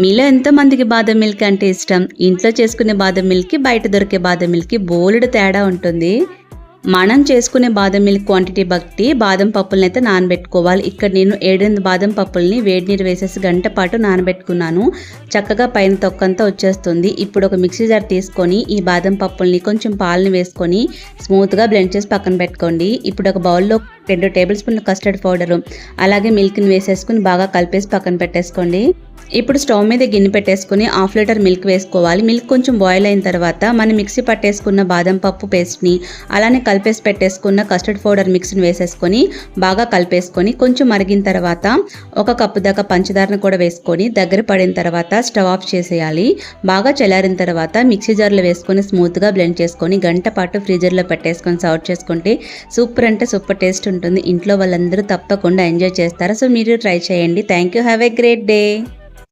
మీలో ఎంతోమందికి బాదం మిల్క్ అంటే ఇష్టం? ఇంట్లో చేసుకునే బాదం మిల్క్కి బయట దొరికే బాదం మిల్క్కి బోల్డ్ తేడా ఉంటుంది. మనం చేసుకునే బాదం మిల్క్ క్వాంటిటీ బట్టి బాదం పప్పులను అయితే నానబెట్టుకోవాలి. ఇక్కడ నేను ఏడెనిమిది బాదం పప్పుల్ని వేడి నీరు వేసేసి గంట పాటు నానబెట్టుకున్నాను. చక్కగా పైన తొక్కంతా వచ్చేస్తుంది. ఇప్పుడు ఒక మిక్సీ జార్ తీసుకొని ఈ బాదం పప్పుల్ని కొంచెం పాలని వేసుకొని స్మూత్గా బ్లెండ్ చేసి పక్కన పెట్టుకోండి. ఇప్పుడు ఒక బౌల్లో రెండు టేబుల్ స్పూన్ల కస్టర్డ్ పౌడరు అలాగే మిల్క్ని వేసేసుకుని బాగా కలిపేసి పక్కన పెట్టేసుకోండి. ఇప్పుడు స్టవ్ మీద గిన్నె పెట్టేసుకుని హాఫ్ లీటర్ మిల్క్ వేసుకోవాలి. మిల్క్ కొంచెం బాయిల్ అయిన తర్వాత మనం మిక్సీ పట్టేసుకున్న బాదం పప్పు పేస్ట్ని అలానే కలిపేసి పెట్టేసుకున్న కస్టర్డ్ పౌడర్ మిక్స్ని వేసేసుకొని బాగా కలిపేసుకొని కొంచెం మరిగిన తర్వాత ఒక కప్పు దాకా పంచదారను కూడా వేసుకొని దగ్గర పడిన తర్వాత స్టవ్ ఆఫ్ చేసేయాలి. బాగా చల్లారిన తర్వాత మిక్సీ జార్లో వేసుకొని స్మూత్గా బ్లెండ్ చేసుకొని గంట పాటు ఫ్రీజర్లో పెట్టేసుకొని సర్వ్ చేసుకుంటే సూపర్ అంటే సూపర్ టేస్ట్ ఉంటుంది. ఇంట్లో వాళ్ళందరూ తప్పకుండా ఎంజాయ్ చేస్తారు? సో మీరు ట్రై చేయండి. Thank you. Have a great day.